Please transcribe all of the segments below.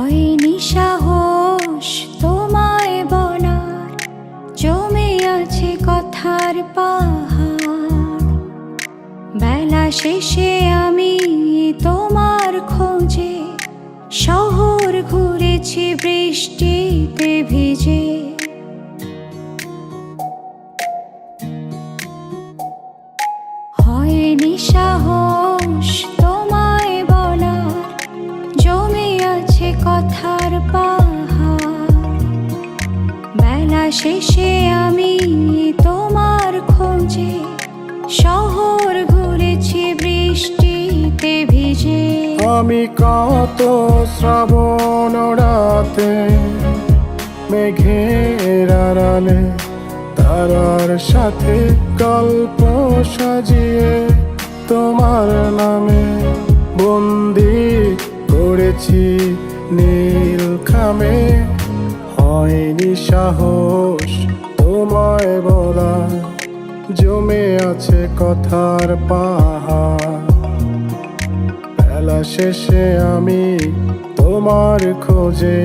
হয়নি সাহস তোমায় বলার। জমে আছে কথার পাহাড়। বেলা শেষে আমি তোমার খোঁজে। শহর ঘুরেছি বৃষ্টিতে ভিড় শেষে আমি তোমার খোঁজে শহর ঘুরেছি বৃষ্টিতে ভিজে। আমি কত শ্রাবণ রাতে মেঘের আড়ালে তারার সাথে গল্প সাজিয়ে তোমার নামে বন্দি করেছি নীল খামে। হয়নি সাহস তোমায় বলা জমে আছে কথার পাহা বেলা শেষে আমি তোমার খোঁজে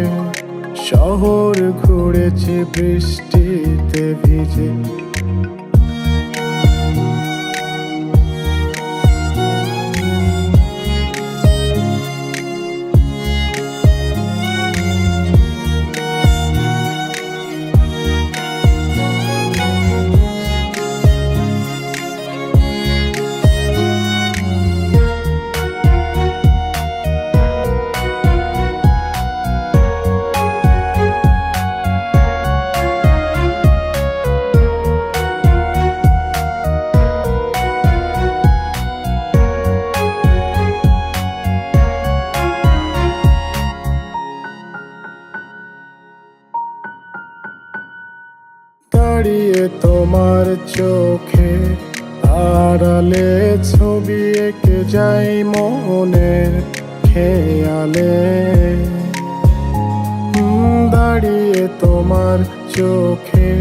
শহর ঘুরেছি বৃষ্টিতে ভিজে। দাঁড়িয়ে তোমার চোখে, আড়ালে ছবি এঁকে যাই মনের খেয়ালে। দাঁড়িয়ে তোমার চোখে,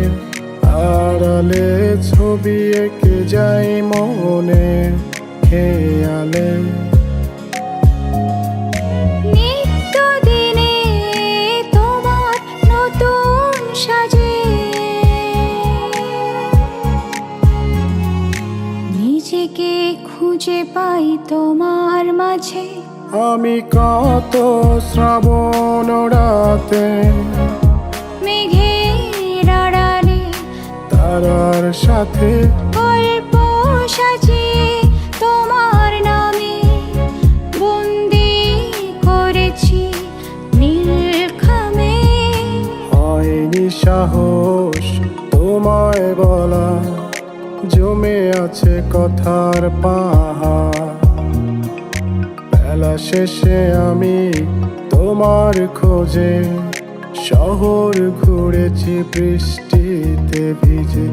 আড়ালে ছবি এঁকে যাই মনের খেয়ালে। নিজেকে খুঁজে পাই তোমার মাঝে। আমি কত শ্রাবণ রাতে মেঘের আড়ালে তারার সাথে গল্প সাজিয়ে তোমার নামে। বন্দি করেছি নীলখামে। হয়নি সাহস তোমায় বলা। জমে আছে কথার পাহা বেলা শেষে আমি তোমার খোঁজে শহর ঘুরেছি বৃষ্টিতে ভিজে।